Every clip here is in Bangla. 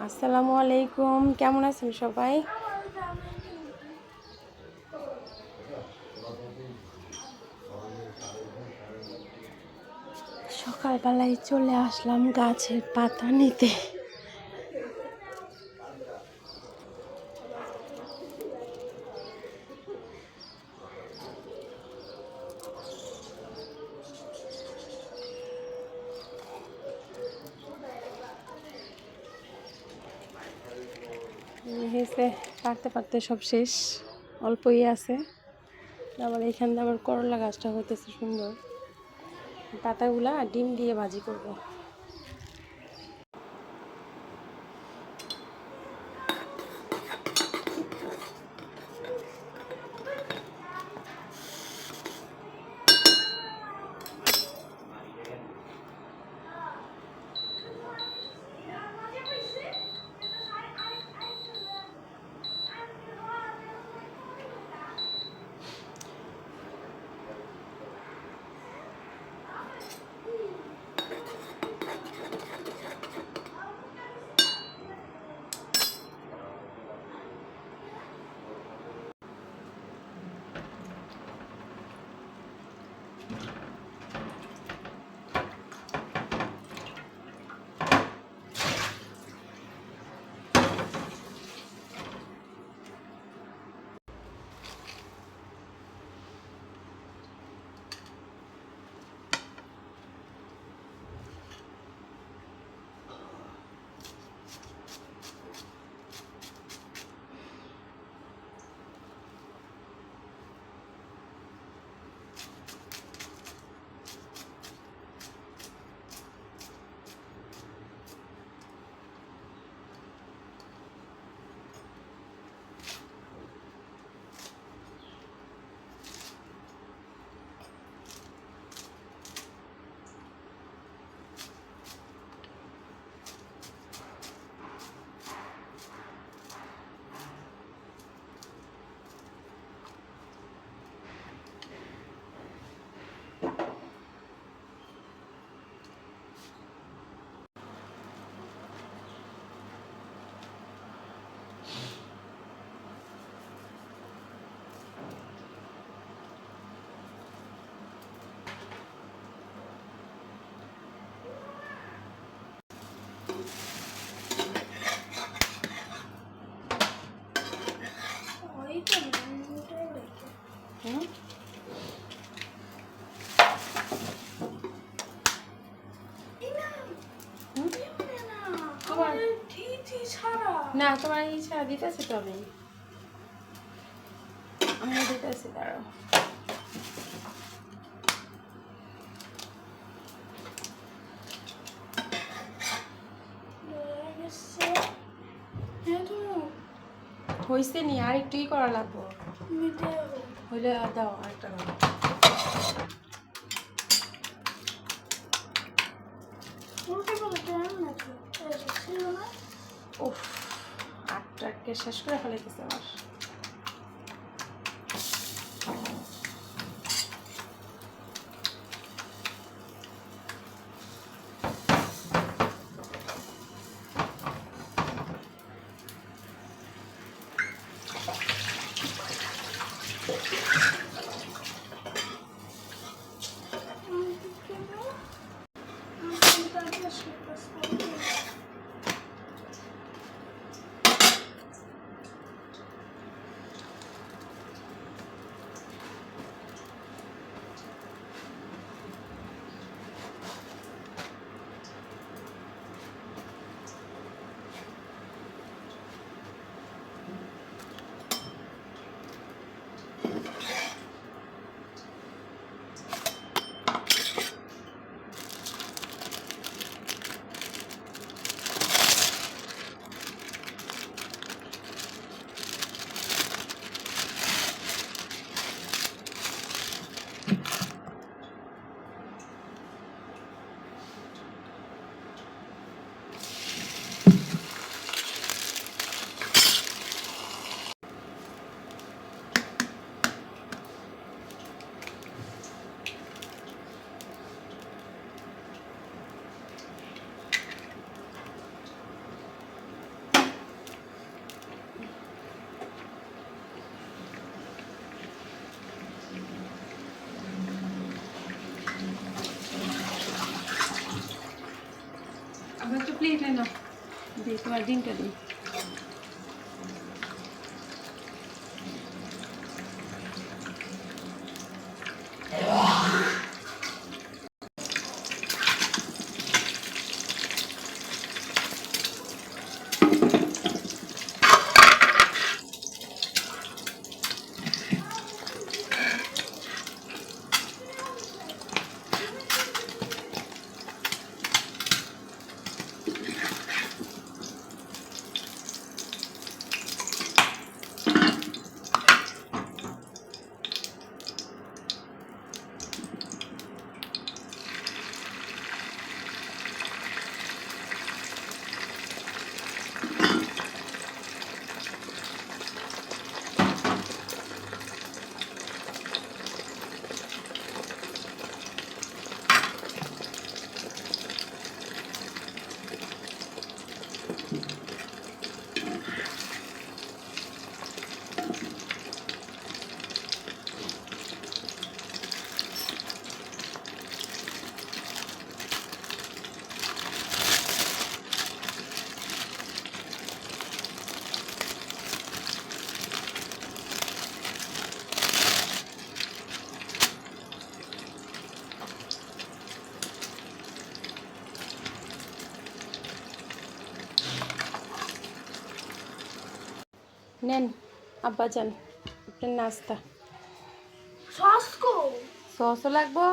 আসসালামু আলাইকুম কেমন আছেন সবাই? সকালবেলায় চলে আসলাম গাছের পাতা নিতে। হয়েছে, পারতে পারতে সব শেষ, অল্পই আছে। আবার এখানে আবার করলা গাছটা হতেছে সুন্দর। পাতাগুলা ডিম দিয়ে ভাজি করব। না তোমার ইচ্ছা দিতেছি তো আমি। আমি দিতেছি দাঁড়াও। হয়েছে নি আর একটুই করা লাগবো। হইলে দাও আরেকটা দাও। উফ আটটাকে শেষ করে ফেলাইতেছে আমার। প্লেট এনো দিই তোমার ডিমটা দিই। আব্বাজান আপনার নাস্তা। সস সসও লাগবো?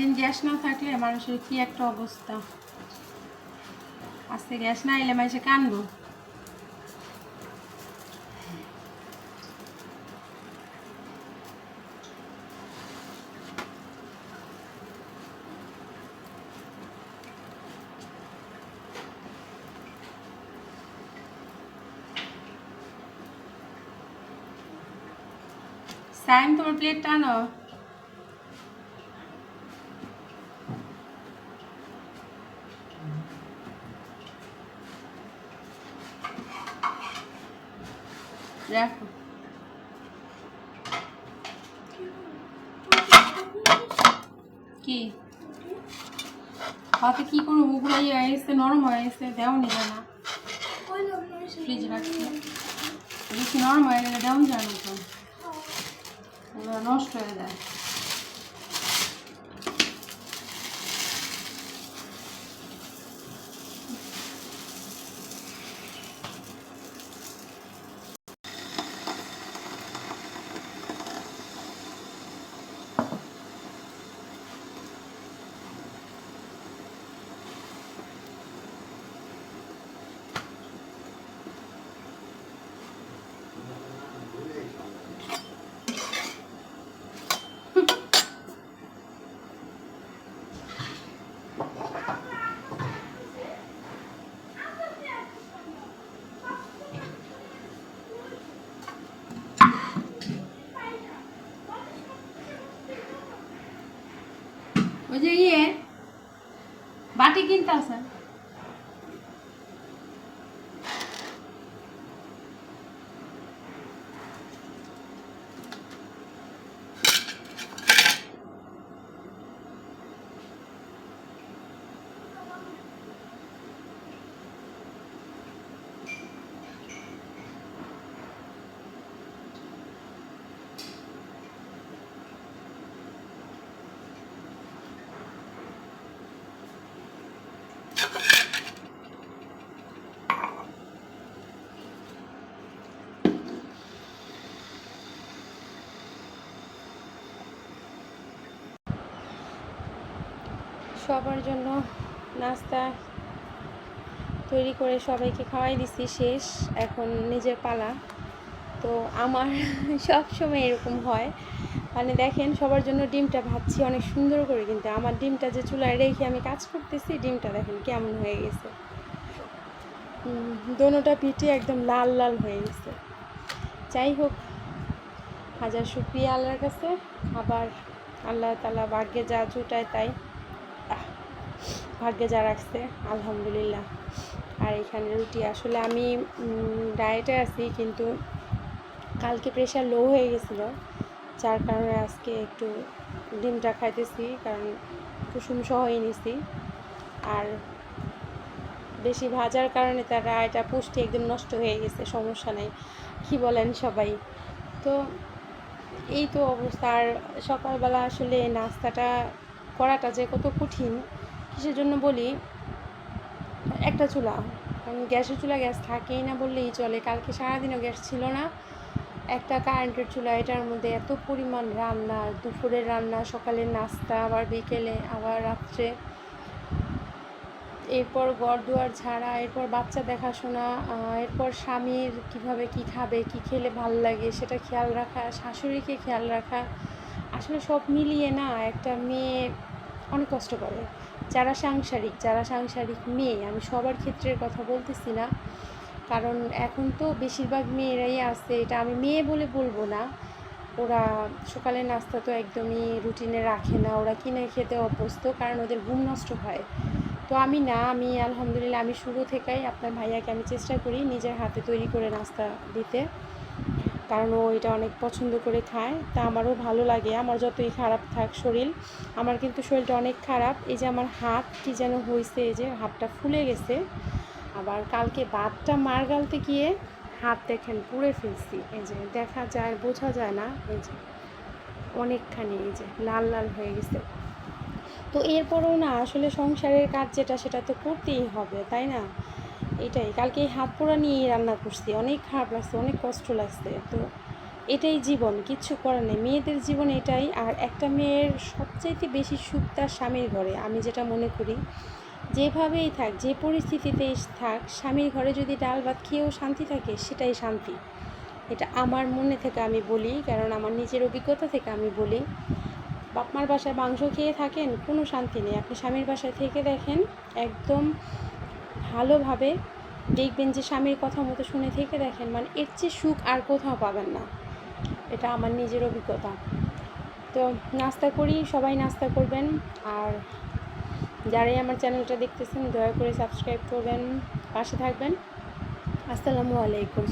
একদিন গ্যাস না থাকলে মানুষের কি একটা অবস্থা? আজকে গ্যাস না এলে মানুষে কানবো। সাইম, তোমার প্লেটটা আনো। রাখো কি? হাতে কি করব মুগুলাই গেছে নরম হয়ে গেছে দেও নিবে না ফ্রিজ রাখছি। বেশি নরম হয়ে গেলে দেও যায় না তো নষ্ট হয়ে যায়। ওই যে ইয়ে বাটি কিনতে আছে সবার জন্য নাস্তা তৈরি করে সবাইকে খাওয়াই দিছি, শেষ। এখন নিজের পালা। তো আমার সব সময় এরকম হয়। মানে দেখেন, সবার জন্য ডিমটা ভাবছি অনেক সুন্দর করে কিন্তু। আমার ডিমটা যে চুলায় রেখে আমি কাজ করতেছি, ডিমটা দেখেন কেমন হয়ে গেছে। দোনোটা পিঠে একদম লাল লাল হয়ে গেছে। যাই হোক, হাজার শুক্রিয়া আল্লাহর কাছে। আবার আল্লাহ তালা ভাগ্যে যা জুটায় তাই। ভাগ্যে যা রাখছে, আলহামদুলিল্লাহ। আর এখানে রুটি, আসলে আমি ডায়েটে আছি, কিন্তু কালকে প্রেশার লো হয়ে গেছিল, যার কারণে আজকে একটু ডিমটা খাইতেছি, কারণ কুসুম সহই নিছি। আর বেশি ভাজার কারণে তার এটা পুষ্টি একদম নষ্ট হয়ে গেছে, সমস্যা নেই, কি বলেন সবাই। তো এই তো অবস্থা, আর সকালবেলা আসলে নাস্তাটা করাটা যে কত কঠিন কিসের জন্য বলি, একটা চুলা। কারণ গ্যাসের চুলা গ্যাস থাকেই না বললেই চলে। কালকে সারাদিনও গ্যাস ছিল না। একটা কারেন্টের চুলা, এটার মধ্যে এত পরিমাণ রান্না, দুপুরের রান্না, সকালের নাস্তা, আবার বিকেলে, আবার রাত্রে। এরপর ঘর দুয়ার ঝাড়া, এরপর বাচ্চা দেখাশোনা এরপর স্বামীর কীভাবে কি খাবে, কি খেলে ভালো লাগে, সেটা খেয়াল রাখা, শাশুড়িকে খেয়াল রাখা। আসলে সব মিলিয়ে না একটা মেয়ে অনেক কষ্ট করে। যারা সাংসারিক যারা সাংসারিক মেয়ে, আমি সবার ক্ষেত্রের কথা বলতেছি না। কারণ এখন তো বেশিরভাগ মেয়েরাই আছে, এটা আমি মেয়ে বলে বলব না। ওরা সকালের নাস্তা তো একদমই রুটিনে রাখে না, ওরা কিনে খেতে অভ্যস্ত, কারণ ওদের ঘুম নষ্ট হয়। তো আমি না, আমি আলহামদুলিল্লাহ, আমি শুরু থেকেই আপনার ভাইয়াকে আমি চেষ্টা করি নিজের হাতে তৈরি করে নাস্তা দিতে। কারণ ও এটা অনেক পছন্দ করে খায়। তা আমারও ভালো লাগে। আমার যতই খারাপ থাক শরীর, আমার কিন্তু শরীরটা অনেক খারাপ। এই যে আমার হাত কি যেন হয়েছে এই যে হাতটা ফুলে গেছে। আবার কালকে বাতটা মার গালতে গিয়ে হাত দেখেন পুড়ে ফেলছি। এই যে দেখা যায়, বোঝা যায় না। এই যে অনেকখানি এই যে লাল লাল হয়ে গেছে। তো এরপরেও না আসলে সংসারের কাজ যেটা, সেটা তো করতেই হবে, তাই না? এটাই, কালকে এই হাত পোড়া নিয়েই রান্না করছি, অনেক খারাপ লাগছে, অনেক কষ্ট লাগছে। তো এটাই জীবন, কিচ্ছু করার নেই, মেয়েদের জীবন এটাই, আর একটা মেয়ের সবচাইতে বেশি সুখ তার স্বামীর ঘরে, আমি যেটা মনে করি। যেভাবেই থাক, যে পরিস্থিতিতেই থাক, স্বামীর ঘরে যদি ডাল ভাত খেয়েও শান্তি থাকে, সেটাই শান্তি। এটা আমার মনে থেকে আমি বলি, কারণ আমার নিজের অভিজ্ঞতা থেকে আমি বলি। বাপমার বাসায় মাংস খেয়ে থাকেন, কোনো শান্তি নেই। আপনি স্বামীর বাসায় থেকে দেখেন, একদম ভালোভাবে দেখবেন যে স্বামীর কথা মতো শুনে থেকে দেখেন মানে এর চেয়ে সুখ আর কোথাও পাবেন না। এটা আমার নিজের অভিজ্ঞতা। তো নাস্তা করি, সবাই নাস্তা করবেন। আর যারাই আমার চ্যানেলটা দেখতেছেন, দয়া করে সাবস্ক্রাইব করবেন, পাশে থাকবেন। আসসালামু আলাইকুম।